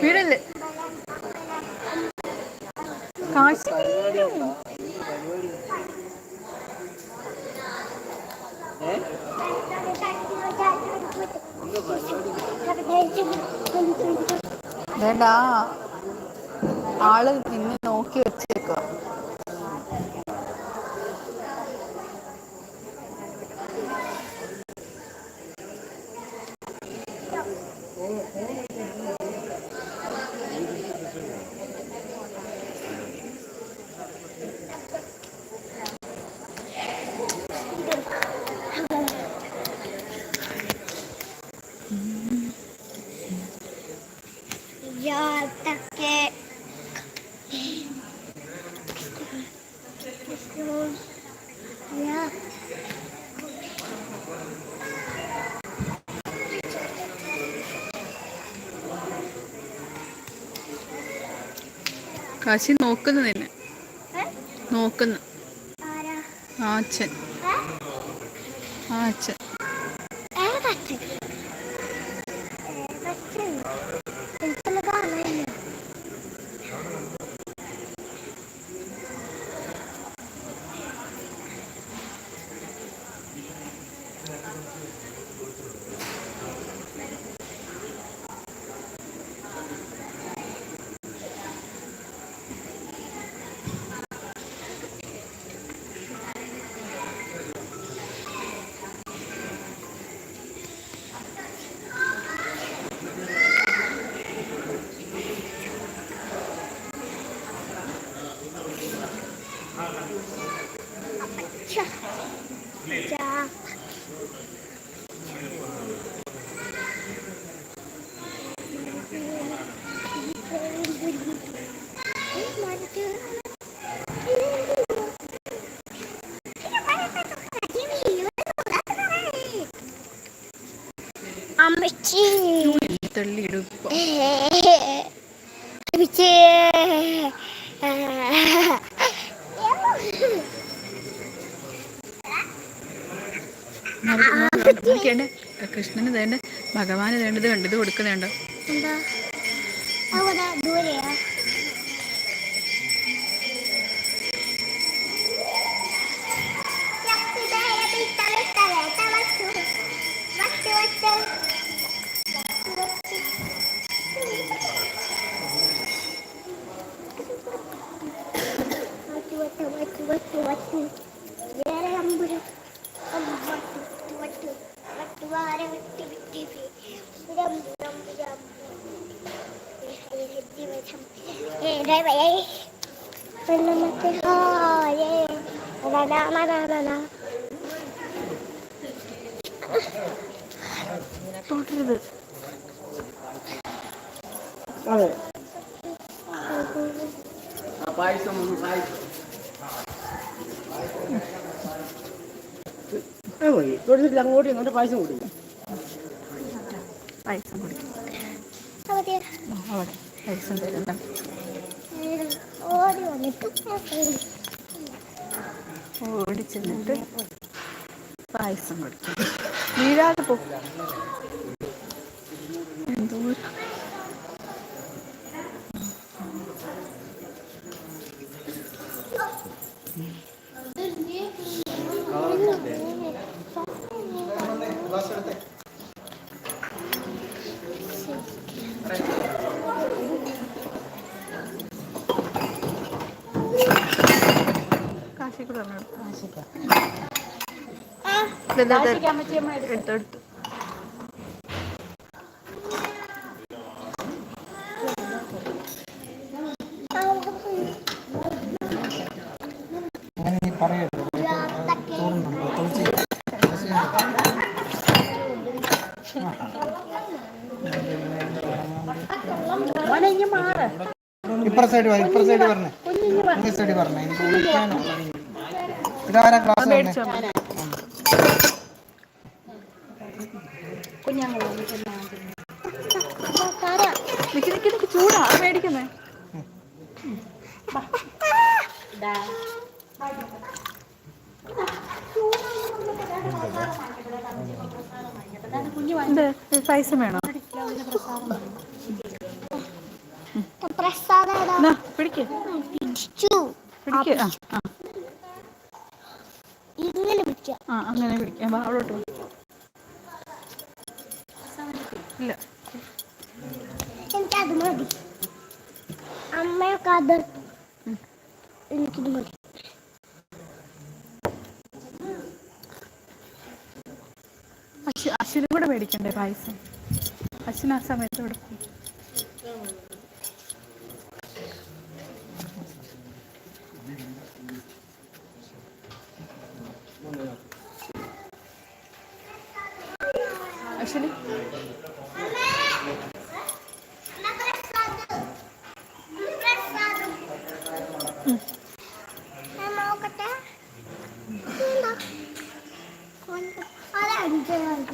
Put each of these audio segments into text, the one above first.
വീടല്ലേ? കാശ് വേണ്ട ആൾ നിന്നെ നോക്കി വെച്ചേക്കുക കാശി നോക്കുന്നു. നിന്നെ നോക്കുന്നു. ആ അച്ഛൻ ആ അച്ഛൻ കൃഷ്ണന് തേണ്ട ഭഗവാന് തേണ്ടത് കണ്ടത് കൊടുക്കുന്നുണ്ടോ? എന്താ? ദൂരെയാ. തൊട്ടരുത് അതെ. പായസം പായസം. ആ അങ്ങോട്ട് ഇങ്ങോട്ട് പായസം കുടിക്കും. പായസം കുടിക്കും. അവിടെ. പായസം തരുന്ന ഓടി വന്നിട്ട് ഓടി ചെന്നിട്ട് പായസം കുടിക്കും വീഴാതെ പോ എന്തോ എടുത്തു എടുത്തു അങ്ങനെ നീ പറയരുത് ഇപ്പുറ സൈഡ് ഇപ്പുറ സൈഡ് പറഞ്ഞേ ഇപ്പുറ സൈഡ് പറഞ്ഞേ എനിക്ക് വിളിക്കാനോ ഇതാരാ ക്ലാസ് അമ്മ. നിക്ക് നിക്ക് നിക്ക് ചൂടാ മേടിക്കുന്നേ പായസം വേണോ പിടിക്ക് പിടിക്ക് ആ ആ ആ അങ്ങനെ പിടിക്കാം വാ അവളോട്ട് ഇല്ല. എനിക്കത് മതി. അമ്മയൊക്കെ അത് എനിക്കിത് മതി. അശ്വ അശ്വിനും കൂടെ മേടിക്കണ്ടേ പായസം? അശ്വിന് ആ സമയത്ത് കൊടുക്കും അഞ്ചാണ്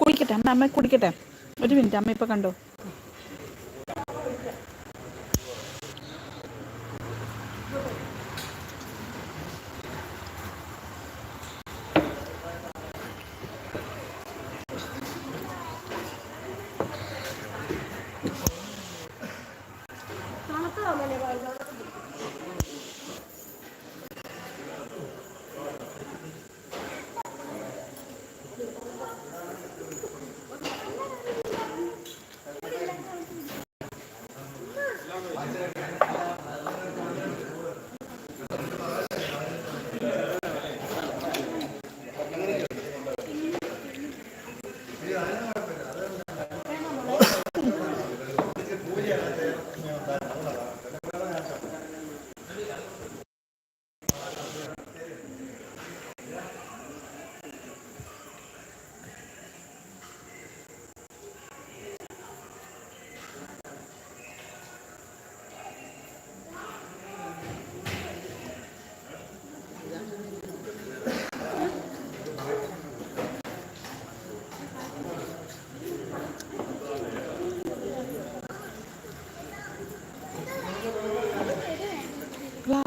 കുടിക്കട്ടെ അമ്മ അമ്മ കുടിക്കട്ടെ ഒരു മിനിറ്റ് അമ്മ ഇപ്പൊ കണ്ടോ?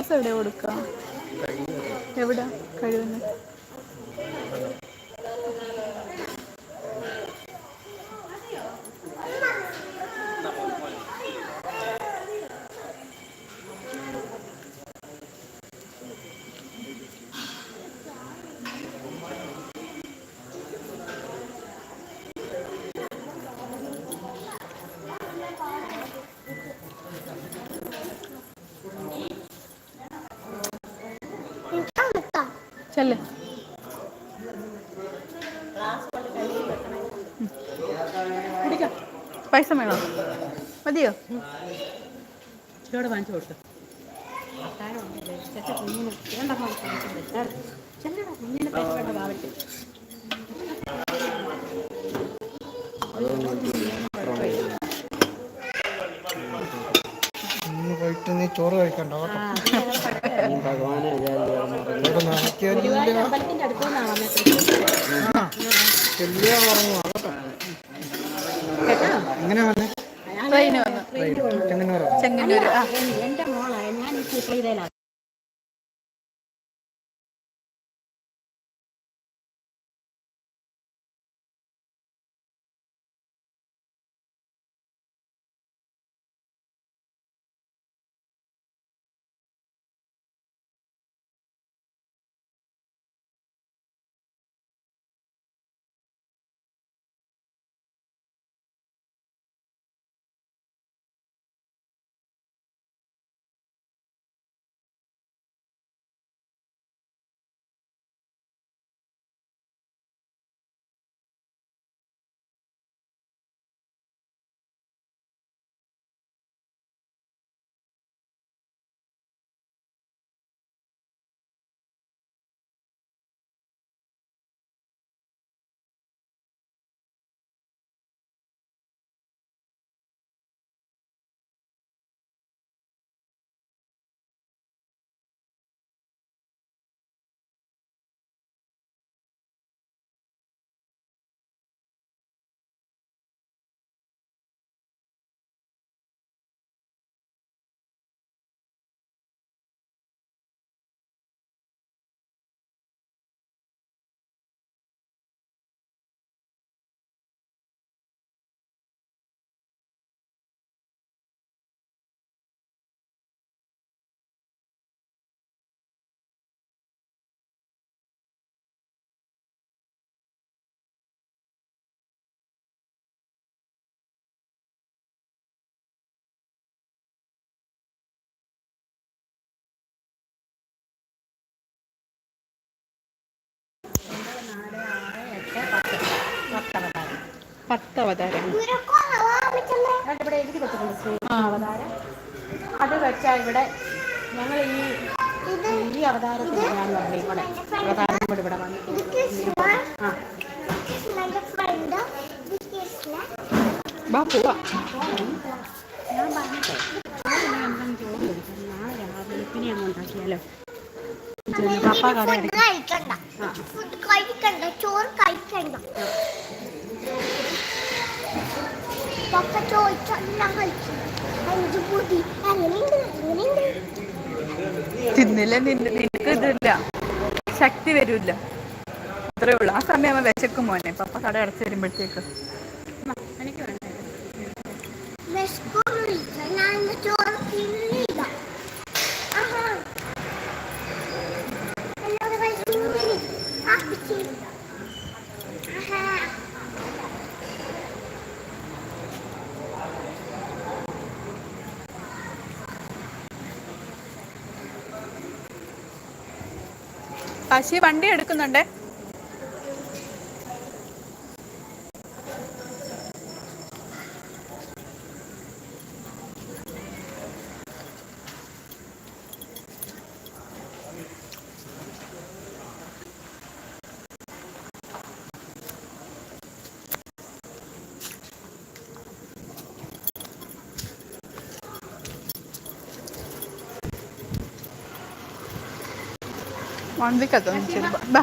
ഗ്ലാസ് എവിടെ കൊടുക്കുക എവിടെ? കഴിയുന്നത് ചെല്ലേ. പൈസ വേണോ? മതിയോ? ചൂട് വാങ്ങിച്ചു കൊടുത്തു നീ ചോറ് കഴിക്കണ്ടോ കേട്ടോ. ഭഗവാനെ ഇവിടെ ചെങ്ങന്നൂർ. വന്നത് ചെങ്ങന്നൂര് ആ. എന്റെ മോളാണ് ഞാൻ ഈ ചെയ്തേലാണ് പത്ത് അവതാരം ദൂരെ കുറവാ ഇവിടെ എഴുതി വെച്ചിട്ടുണ്ട് ശ്രീ അവതാരം. അത് വെച്ചാൽ ഇവിടെ ഞങ്ങൾ ഈ ഈ അവതാരത്തിൽ ഞാൻ പറഞ്ഞു ഇവിടെ. അവതാരം കൂടെ ഇവിടെ വന്നു. ആ. പോവാ. ഞാൻ പറഞ്ഞിട്ടേ എന്തെങ്കിലും നാളെ രാവിലെ പിന്നെ അങ്ങ് ഉണ്ടാക്കിയാലോ? പപ്പ കട കഴിക്കണ്ട. ചോറ് കഴിക്കണ്ട. പപ്പ ചോദിച്ചെല്ലാം കഴിച്ചു. അഞ്ചു പൊതി അങ്ങനെയുണ്ട് അങ്ങനെയുണ്ട് തിന്നില്ല നിന്റെ നിനക്ക് ഇതില്ല ശക്തി വരില്ല. അത്രേ ഉള്ളൂ. ആ സമയം വിശക്കും മോനെ. പപ്പ കട അടച്ചു വരുമ്പോഴത്തേക്ക്. എനിക്ക് വേണ്ട വിശക്കുന്നില്ല ഞാൻ ചോറ് തിന്നില്ല ആഹാ എന്നോട് വിശക്കുന്നില്ല ആ ശരി ആഹാ കാശി വണ്ടി എടുക്കുന്നുണ്ടേ. വണ്ടിക്കത്തൊന്നും ശരി. ബാ.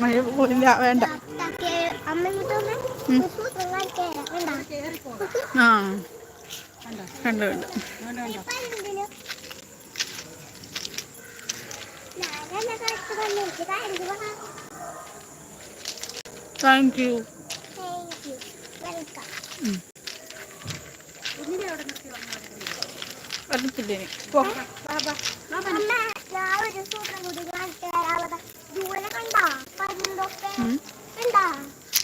മഴ പോയില്ല വേണ്ട. ആ. കണ്ടു കണ്ടു. താങ്ക് യു വരത്തില്ല ഇനി പോ ദൂരെ കണ്ടാ? ഉം. കണ്ടാ?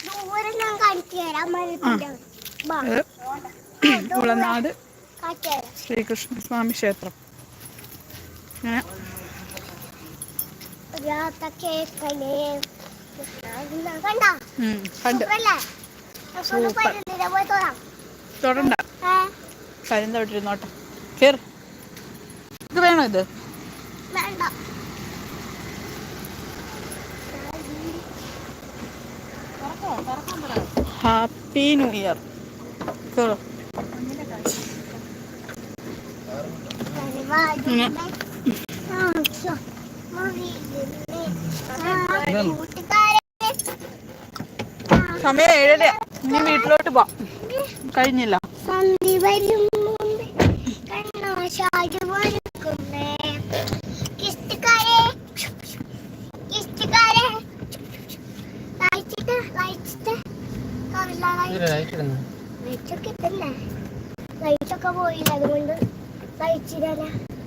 ദൂരെ ഞാൻ കാണിച്ചു തരാം മരത്തിന്റെ ഉളനാട് കാണിച്ചു തരാം. ശ്രീകൃഷ്ണ സ്വാമി ക്ഷേത്രം തൊടണ്ട. ഏ? പരുന്ത വിട്ടിരുന്നോട്ടെ കേറ്. ഇത് വേണോ ഇത്? വേണ്ട. Happy new year. സമയം ഏഴര. ഇനി വീട്ടിലോട്ട് പോ കഴിഞ്ഞില്ല. സന്ധി വരും